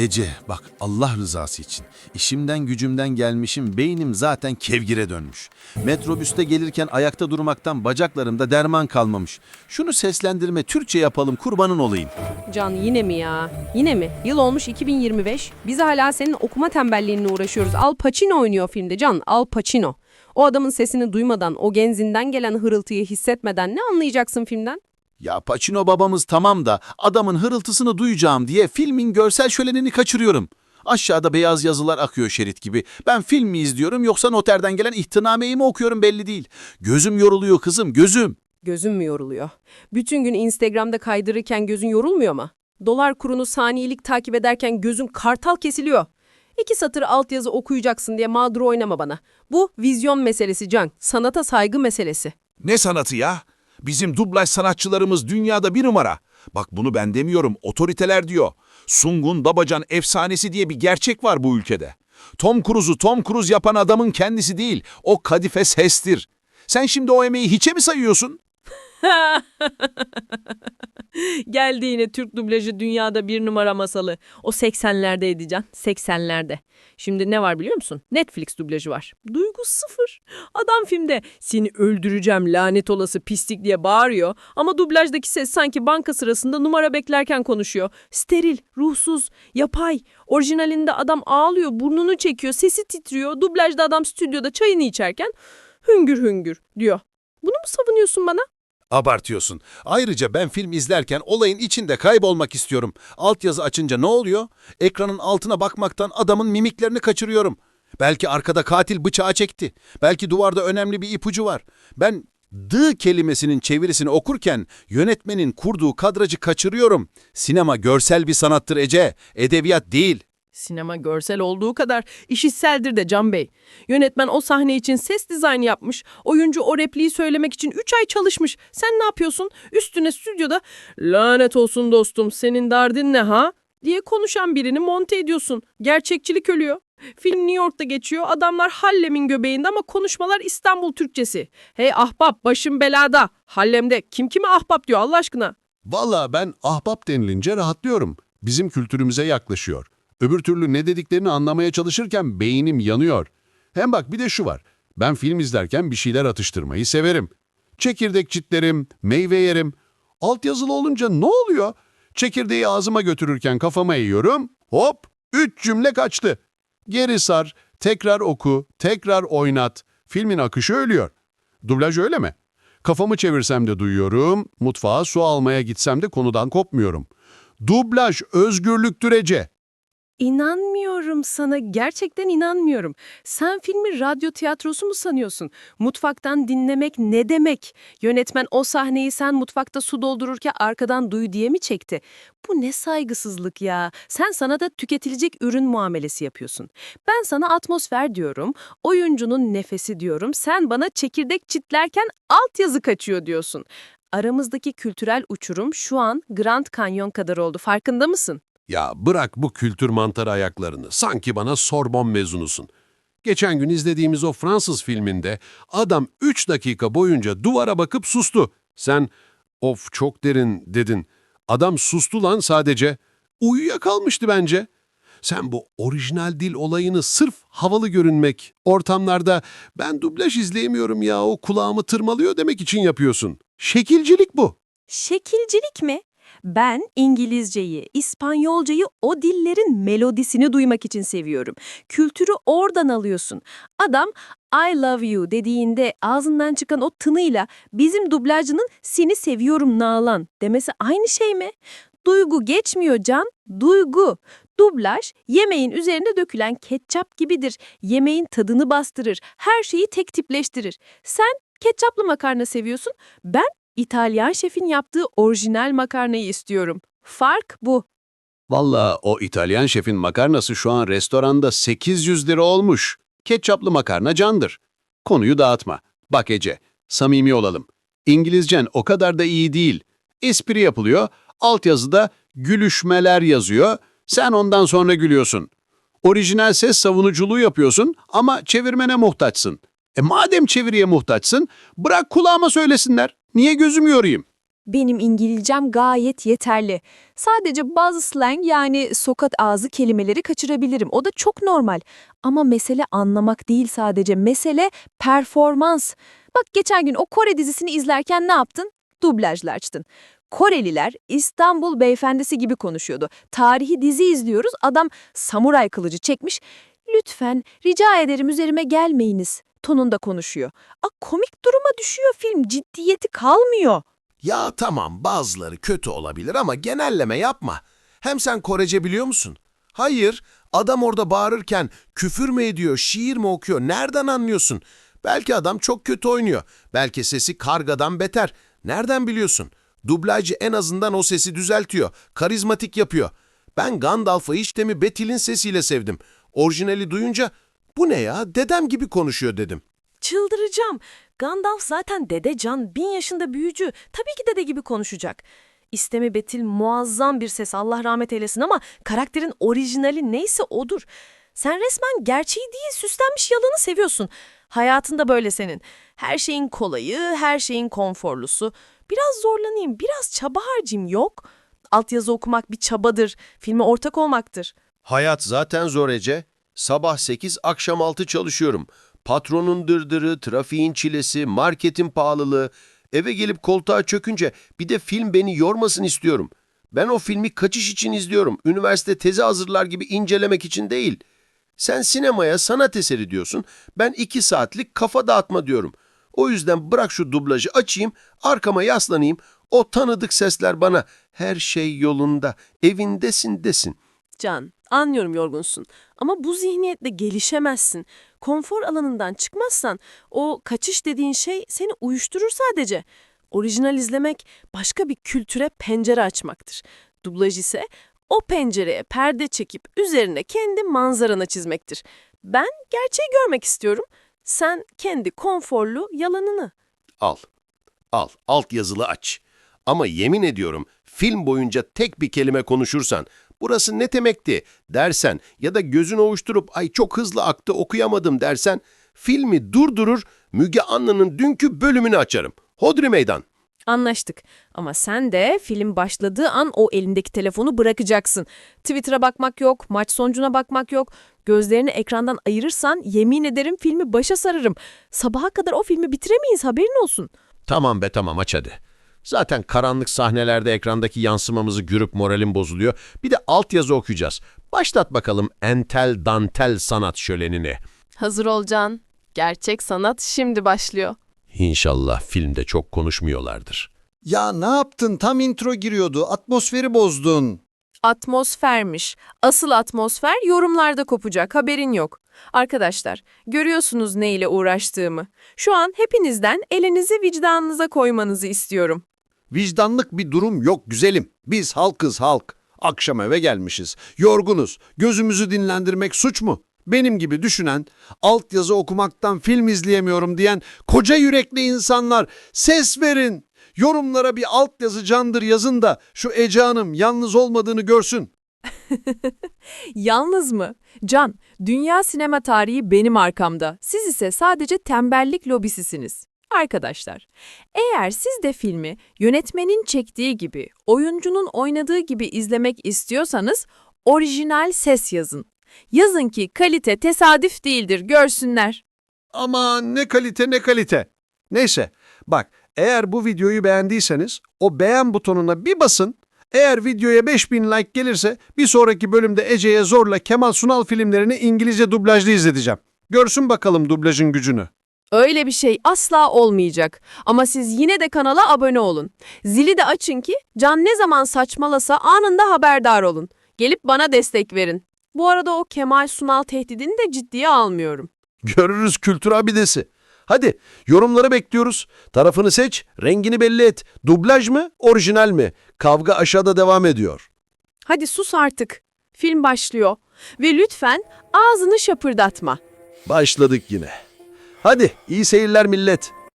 Ece bak Allah rızası için. İşimden gücümden gelmişim beynim zaten kevgire dönmüş. Metrobüste gelirken ayakta durmaktan bacaklarımda derman kalmamış. Şunu seslendirme Türkçe yapalım kurbanın olayım. Can yine mi ya? Yine mi? Yıl olmuş 2025. Biz hala senin okuma tembelliğinle uğraşıyoruz. Al Pacino oynuyor filmde Can. Al Pacino. O adamın sesini duymadan, o genzinden gelen hırıltıyı hissetmeden ne anlayacaksın filmden? Ya Pacino babamız tamam da adamın hırıltısını duyacağım diye filmin görsel şölenini kaçırıyorum. Aşağıda beyaz yazılar akıyor şerit gibi. Ben film mi izliyorum yoksa noterden gelen ihtinameyi mi okuyorum belli değil. Gözüm yoruluyor kızım gözüm. Gözün mü yoruluyor? Bütün gün Instagram'da kaydırırken gözün yorulmuyor mu? Dolar kurunu saniyelik takip ederken gözün kartal kesiliyor. İki satır altyazı okuyacaksın diye mağdur oynama bana. Bu vizyon meselesi Can. Sanata saygı meselesi. Ne sanatı ya? Bizim dublaj sanatçılarımız dünyada bir numara. Bak bunu ben demiyorum, otoriteler diyor. Sungun Babacan efsanesi diye bir gerçek var bu ülkede. Tom Cruise'u Tom Cruise yapan adamın kendisi değil, o kadife sestir. Sen şimdi o emeği hiçe mi sayıyorsun? Geldi yine Türk dublajı dünyada bir numara masalı. O 80'lerde edeceksin. 80'lerde. Şimdi ne var biliyor musun? Netflix dublajı var. Duygu sıfır. Adam filmde seni öldüreceğim lanet olası pislik diye bağırıyor. Ama dublajdaki ses sanki banka sırasında numara beklerken konuşuyor. Steril, ruhsuz, yapay. Orijinalinde adam ağlıyor, burnunu çekiyor, sesi titriyor. Dublajda adam stüdyoda çayını içerken hüngür hüngür diyor. Bunu mu savunuyorsun bana? Abartıyorsun. Ayrıca ben film izlerken olayın içinde kaybolmak istiyorum. Altyazı açınca ne oluyor? Ekranın altına bakmaktan adamın mimiklerini kaçırıyorum. Belki arkada katil bıçağı çekti. Belki duvarda önemli bir ipucu var. Ben dı kelimesinin çevirisini okurken yönetmenin kurduğu kadrajı kaçırıyorum. Sinema görsel bir sanattır Ece, edebiyat değil. Sinema görsel olduğu kadar işitseldir de Can Bey. Yönetmen o sahne için ses dizaynı yapmış. Oyuncu o repliği söylemek için 3 ay çalışmış. Sen ne yapıyorsun? Üstüne stüdyoda lanet olsun dostum senin derdin ne ha? diye konuşan birini monte ediyorsun. Gerçekçilik ölüyor. Film New York'ta geçiyor. Adamlar Hallem'in göbeğinde ama konuşmalar İstanbul Türkçesi. Hey ahbap başım belada. Hallem'de kim kime ahbap diyor Allah aşkına. Valla ben ahbap denilince rahatlıyorum. Bizim kültürümüze yaklaşıyor. Öbür türlü ne dediklerini anlamaya çalışırken beynim yanıyor. Hem bak bir de şu var. Ben film izlerken bir şeyler atıştırmayı severim. Çekirdek çitlerim, meyve yerim. Altyazılı olunca ne oluyor? Çekirdeği ağzıma götürürken kafama eğiyorum. Hop! Üç cümle kaçtı. Geri sar, tekrar oku, tekrar oynat. Filmin akışı ölüyor. Dublaj öyle mi? Kafamı çevirsem de duyuyorum, mutfağa su almaya gitsem de konudan kopmuyorum. Dublaj özgürlüktür Ece. İnanmıyorum sana, gerçekten inanmıyorum. Sen filmi radyo tiyatrosu mu sanıyorsun? Mutfaktan dinlemek ne demek? Yönetmen o sahneyi sen mutfakta su doldururken arkadan duy diye mi çekti? Bu ne saygısızlık ya. Sen sana da tüketilecek ürün muamelesi yapıyorsun. Ben sana atmosfer diyorum, oyuncunun nefesi diyorum. Sen bana çekirdek çitlerken altyazı kaçıyor diyorsun. Aramızdaki kültürel uçurum şu an Grand Canyon kadar oldu. Farkında mısın? Ya bırak bu kültür mantarı ayaklarını. Sanki bana Sorbon mezunusun. Geçen gün izlediğimiz o Fransız filminde adam 3 dakika boyunca duvara bakıp sustu. Sen of çok derin dedin. Adam sustu lan sadece. Uyuyakalmıştı bence. Sen bu orijinal dil olayını sırf havalı görünmek, ortamlarda ben dublaj izleyemiyorum ya o kulağımı tırmalıyor demek için yapıyorsun. Şekilcilik bu. Şekilcilik mi? Ben İngilizceyi, İspanyolcayı o dillerin melodisini duymak için seviyorum. Kültürü oradan alıyorsun. Adam I love you dediğinde ağzından çıkan o tınıyla bizim dublajcının seni seviyorum Nalan demesi aynı şey mi? Duygu geçmiyor Can, duygu. Dublaj, yemeğin üzerine dökülen ketçap gibidir. Yemeğin tadını bastırır, her şeyi tek tipleştirir. Sen ketçaplı makarna seviyorsun, ben İtalyan şefin yaptığı orijinal makarnayı istiyorum. Fark bu. Valla o İtalyan şefin makarnası şu an restoranda 800 lira olmuş. Ketçaplı makarna candır. Konuyu dağıtma. Bak Ece, samimi olalım. İngilizcen o kadar da iyi değil. Espri yapılıyor, altyazıda gülüşmeler yazıyor, sen ondan sonra gülüyorsun. Orijinal ses savunuculuğu yapıyorsun ama çevirmene muhtaçsın. E madem çeviriye muhtaçsın, bırak kulağıma söylesinler. Niye gözümü yorayım? Benim İngilizcem gayet yeterli. Sadece bazı slang yani sokat ağzı kelimeleri kaçırabilirim. O da çok normal. Ama mesele anlamak değil sadece. Mesele performans. Bak geçen gün o Kore dizisini izlerken ne yaptın? Dublajla açtın. Koreliler İstanbul beyefendisi gibi konuşuyordu. Tarihi dizi izliyoruz. Adam samuray kılıcı çekmiş. Lütfen rica ederim üzerime gelmeyiniz tonunda konuşuyor. A komik duruma düşüyor film. Ciddiyeti kalmıyor. Ya tamam bazıları kötü olabilir ama genelleme yapma. Hem sen Korece biliyor musun? Hayır, adam orada bağırırken küfür mü ediyor, şiir mi okuyor, nereden anlıyorsun? Belki adam çok kötü oynuyor. Belki sesi kargadan beter. Nereden biliyorsun? Dublajcı en azından o sesi düzeltiyor, karizmatik yapıyor. Ben Gandalf'ı de mi Bettil'in sesiyle sevdim. Orijinali duyunca bu ne ya dedem gibi konuşuyor dedim. Çıldıracağım. Gandalf zaten dede can, bin yaşında büyücü. Tabii ki dede gibi konuşacak. İstemi Betil muazzam bir ses Allah rahmet eylesin ama karakterin orijinali neyse odur. Sen resmen gerçeği değil süslenmiş yalanı seviyorsun. Hayatında böyle senin. Her şeyin kolayı, her şeyin konforlusu. Biraz zorlanayım, biraz çaba harcayayım yok. Altyazı okumak bir çabadır, filme ortak olmaktır. Hayat zaten zor Ece. Sabah 8, akşam 6 çalışıyorum. Patronun dırdırı, trafiğin çilesi, marketin pahalılığı. Eve gelip koltuğa çökünce bir de film beni yormasın istiyorum. Ben o filmi kaçış için izliyorum. Üniversite tezi hazırlar gibi incelemek için değil. Sen sinemaya sanat eseri diyorsun. Ben iki saatlik kafa dağıtma diyorum. O yüzden bırak şu dublajı açayım, arkama yaslanayım. O tanıdık sesler bana her şey yolunda, evindesin desin. Can, anlıyorum yorgunsun ama bu zihniyetle gelişemezsin. Konfor alanından çıkmazsan o kaçış dediğin şey seni uyuşturur sadece. Orijinal izlemek başka bir kültüre pencere açmaktır. Dublaj ise o pencereye perde çekip üzerine kendi manzaranı çizmektir. Ben gerçeği görmek istiyorum. Sen kendi konforlu yalanını. Al. Al. Alt yazılı aç. Ama yemin ediyorum film boyunca tek bir kelime konuşursan burası ne demekti dersen ya da gözün ovuşturup ay çok hızlı aktı okuyamadım dersen filmi durdurur Müge Anlı'nın dünkü bölümünü açarım. Hodri meydan. Anlaştık. Ama sen de film başladığı an o elindeki telefonu bırakacaksın. Twitter'a bakmak yok, maç sonucuna bakmak yok. Gözlerini ekrandan ayırırsan yemin ederim filmi başa sararım. Sabaha kadar o filmi bitiremeyiz haberin olsun. Tamam be tamam aç hadi. Zaten karanlık sahnelerde ekrandaki yansımamızı görüp moralim bozuluyor. Bir de altyazı okuyacağız. Başlat bakalım entel dantel sanat şölenini. Hazır ol Can. Gerçek sanat şimdi başlıyor. İnşallah filmde çok konuşmuyorlardır. Ya ne yaptın? Tam intro giriyordu. Atmosferi bozdun. Atmosfermiş. Asıl atmosfer yorumlarda kopacak, haberin yok. Arkadaşlar, görüyorsunuz ne ile uğraştığımı. Şu an hepinizden elinizi vicdanınıza koymanızı istiyorum. Vicdanlık bir durum yok güzelim. Biz halkız halk. Akşam eve gelmişiz. Yorgunuz. Gözümüzü dinlendirmek suç mu? Benim gibi düşünen, altyazı okumaktan film izleyemiyorum diyen koca yürekli insanlar ses verin. Yorumlara bir altyazı candır yazın da şu Ece Hanım yalnız olmadığını görsün. Yalnız mı? Can, dünya sinema tarihi benim arkamda. Siz ise sadece tembellik lobisisiniz. Arkadaşlar, eğer siz de filmi yönetmenin çektiği gibi, oyuncunun oynadığı gibi izlemek istiyorsanız orijinal ses yazın. Yazın ki kalite tesadüf değildir, görsünler. Ama ne kalite ne kalite. Neyse bak eğer bu videoyu beğendiyseniz o beğen butonuna bir basın. Eğer videoya 5000 like gelirse bir sonraki bölümde Ece'ye zorla Kemal Sunal filmlerini İngilizce dublajlı izleteceğim. Görsün bakalım dublajın gücünü. Öyle bir şey asla olmayacak. Ama siz yine de kanala abone olun. Zili de açın ki Can ne zaman saçmalasa anında haberdar olun. Gelip bana destek verin. Bu arada o Kemal Sunal tehdidini de ciddiye almıyorum. Görürüz kültür abidesi. Hadi yorumları bekliyoruz. Tarafını seç, rengini belli et. Dublaj mı, orijinal mi? Kavga aşağıda devam ediyor. Hadi sus artık. Film başlıyor. Ve lütfen ağzını şapırdatma. Başladık yine. Hadi iyi seyirler millet.